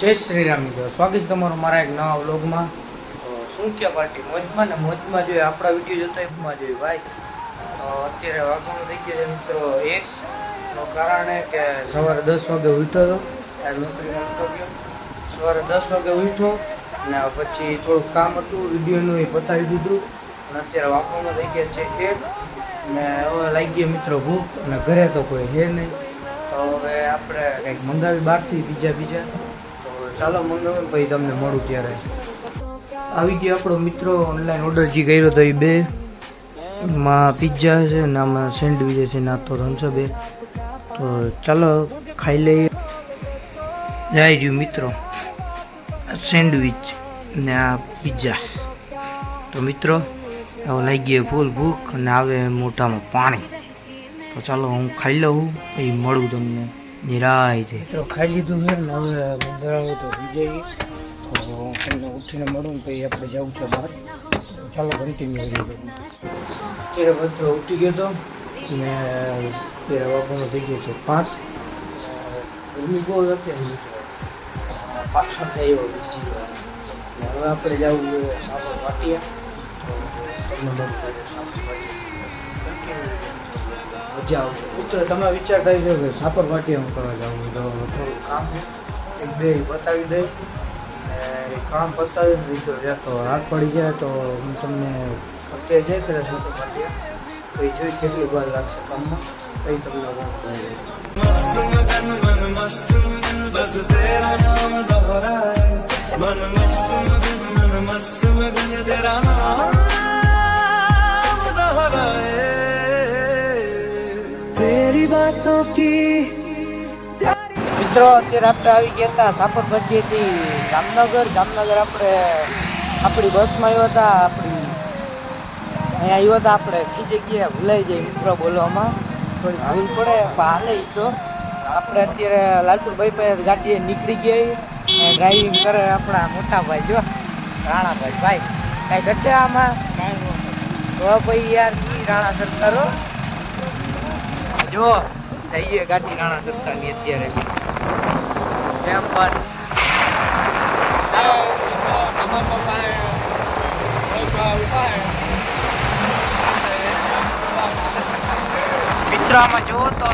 જય શ્રી રામ મિત્રો. સ્વાગત તમારું મારા એક નવા વ્લોગમાં. શું કે પાર્ટી મોજમાં ને મોજમાં જોઈએ. આપણા વીડિયો જોતા એમાં જોઈએ. ભાઈ અત્યારે વાગવાનું થઈ ગયું છે મિત્રો એક. કારણે કે સવારે દસ વાગે ઉઠ્યો હતો નોકરીમાં નહોતો ગયો. સવારે દસ વાગે ઉઠ્યો ને પછી થોડુંક કામ હતું વિડીયોનું એ પતાવી દીધું. અને અત્યારે વાગવાનું થઈ ગયા છે એક. ને હવે લાગી મિત્રો ભૂખ. અને ઘરે તો કોઈ છે નહીં. તો હવે આપણે કંઈક મંગાવી બહારથી, બીજા બીજા. ચાલો મંગાવીને પછી તમને મળું ત્યારે. આવી ગયો આપણો મિત્રો ઓનલાઈન ઓર્ડર જે કર્યો હતો એ બે. માં પિઝા છે ને આમાં સેન્ડવિચ છે ને તો રમશે બે. તો ચાલો ખાઈ લઈએ. જાય રહ્યું મિત્રો. સેન્ડવિચ ને આ પિઝા તો મિત્રો હવે લાગી ફૂલ ભૂખ અને આવે મોટામાં પાણી. તો ચાલો હું ખાઈ લઉં, પછી મળું તમને. નિરાય મિત્રો ખાઈ લીધું છે ને હવે મંદરાવો તો હોઈ જઈએ તો તમને ઉઠીને મળું પછી આપણે જવું છે બહાર. ચાલો કન્ટિન્યુ કરીએ. અત્યારે બધો ઉઠી ગયો હતો ને અત્યારે વાગવાનો થઈ ગયો છે. પાંચ. ગરમી બહુ અત્યારે પાછળ. ને હવે આપણે જવું સાબર વાટિયા તો તમને મળું સાબર વાટિયા મજા આવશે મિત્રો તમે વિચારતા હશો કે સાપર વાટિયા હું કરવા જાઉં તો થોડું કામ છે. એક બે બતાવી દઈ અને એ કામ પતાવીને બીજો જ્યાં તો રાત પડી જાય તો હું તમને અત્યારે જઈ કરે સાપર વાટિયા પછી જોઈ કેટલી વાર લાગશે કામમાં. પછી તમને હું કહી મિત્રો, અત્યારે આપણે આવી ગયા હતા સાપરગઢીથી જામનગર. જામનગર આપણે આપણી બસમાં આવ્યા હતા, આપણી અહીંયા આવ્યા હતા આપણે. કઈ જગ્યાએ ભૂલાઈ જાય મિત્રો બોલવામાં. થોડી ભૂલ પડે હાલે તો. આપણે અત્યારે લાલપુરભાઈ પાસે ગાડીએ નીકળી ગયા ડ્રાઇવિંગ કરે આપણા મોટા ભાઈ જો. રાણાભાઈ, ભાઈ, કાંઈ ઘટે આમાં? તો ભાઈ યાર રાણા સરકારો જો જઈએ ગાડી રાણા સરકારની અત્યારે. એમ બસ. મિત્રો જુઓ તો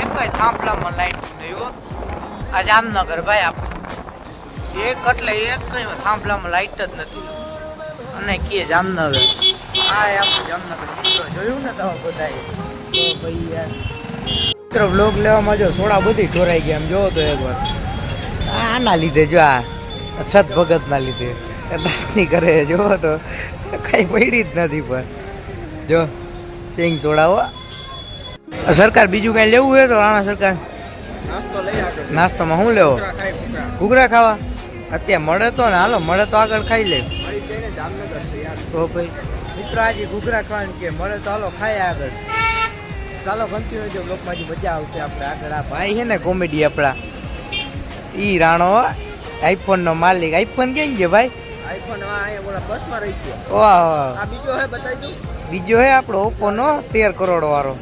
એક થાંભલામાં લાઈટ જોયું આ જામનગર ભાઈ આપણે. એક એટલે એક થાંભલામાં લાઈટ જ નથી. અને કીએ જામનગર. આ આપણું જામનગર. જોયું ને તમે બધાએ? તો ભાઈ યાર. મિત્રો બ્લોગ લેવામાં જો સોડા બધી ઢોરાઈ ગયા એમ જોવો તો એકવાર આના લીધે જો આ છત ભગતના લીધે. દાંતની કરે જોવો તો. કઈ પડી જ નથી પણ. જો સિંગ સોડાવો. સરકાર બીજું કઈ લેવું હોય તો રાણા સરકાર? નાસ્તોમાં શું લેવો? ઘૂઘરા ખાવા? અત્યારે મળે તો ને હાલો મળે તો આગળ ખાઈ લે. તો ભાઈ મિત્રો આજે ઘૂઘરા ખાવાનું કે મળે તો હાલો ખાય આગળ. ચાલો કન્ટિન્યુ જો બ્લોકમાં જે મજા આવશે આપણે આગળ. આ ભાઈ છે ને કોમેડી આપણા. ઈ રાણો આઈફોન નો માલિક. આઈફોન કેમ છે ભાઈ? આઈફોન આ બોલા બસમાં રહી ગયો. વાહ આ બીજો હે બતાવી દઉં. બીજો હે આપણો ઓપ્પો નો તેર કરોડ વાળો.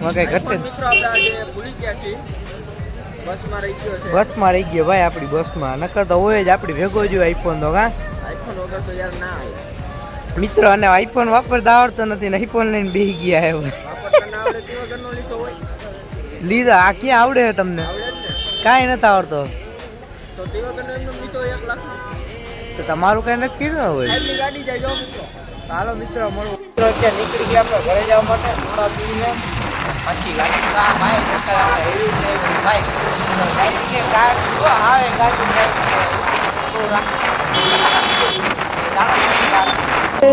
માં કઈ ઘટે મિત્રો આપણે આજે ભૂલી ગયા છીએ. બસમાં રહી ગયો છે. બસમાં રહી ગયો ભાઈ આપણી બસમાં નકર તો હોય જ આપણી ભેગો જ આઈફોન તો કા? આઈફોન વગર તો યાર ના આવે મિત્રો અને આઈફોન વાપરતા આવડતો નથી ને આઈફોન લઈને બેહી ગયા હે લીધો આ ક્યાં આવડે છે તમને? કાંઈ નથી આવડતો. તો તમારું કઈ નક્કી ન હોય. એમની ગાડી જાય જો. મિત્રો ચાલો મિત્રો મળો. મિત્રો અત્યારે નીકળી ગયા આપણે ઘરે જવા માટે. થોડા પીને પછી ગાડી કા ભાઈ જતા આપણે એવી છે એવી ભાઈ. ગાડી કે કાર જો આવે ગાડી તો રાખ.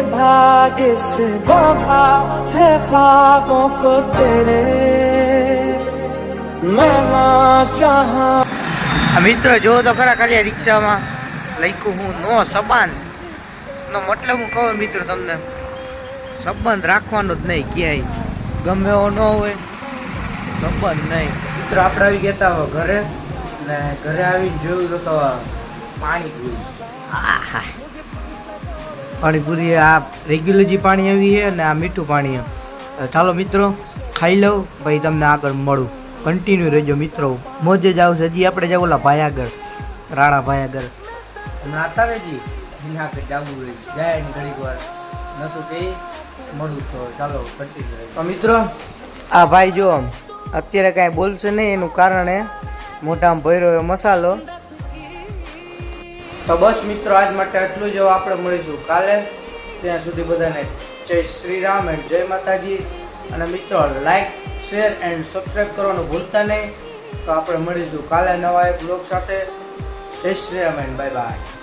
भाग्य से बहा है ख्वाबों को तेरे मैं ना चाहा આ મિત્રો જો તો ખરા ખાલી આ રિક્ષામાં લખ્યું હું નો સંબંધ નો મતલબ હું કહું મિત્રો તમને સંબંધ રાખવાનો જ નહીં ક્યાંય ગમે એવો ન હોય સંબંધ નહીં મિત્રો આપણે આવી ગયા હતા ઘરે ને ઘરે આવીને જોયું તો તો પાણીપુરી આહા પાણીપુરી, આ રેગ્યુલર જે પાણી આવી છે અને આ મીઠું પાણી ચાલો મિત્રો, ખાઈ લઉં, પછી તમને આગળ મળું. કન્ટિન્યુ રહેજો મિત્રો. મોજે જ આવશે. હજી આપણે જાવ ઓલા ભાઈ આગળ ભાયાગર આગળ હમણાં આતા રહેજી એના કે જાવું હોય જાય ને ઘડીક વાર. નશું કે મળું તો ચાલો કન્ટિન્યુ તો મિત્રો, આ ભાઈ જો અત્યારે કાંઈ બોલશે નહીં, એનું કારણ એ મોઢામાં ભર્યો મસાલો. તો બસ મિત્રો, આજ માટે આટલું જ. આપણે મળીશું કાલે. ત્યાં સુધી બધાને જય શ્રી રામ એન્ડ જય માતાજી. અને મિત્રો લાઈક શેર એન્ડ સબસ્ક્રાઈબ કરવાનું ભૂલતા નહીં. તો આપણે મળીશું કાલે નવા એક બ્લોગ સાથે. Jai Shri Ram and bye bye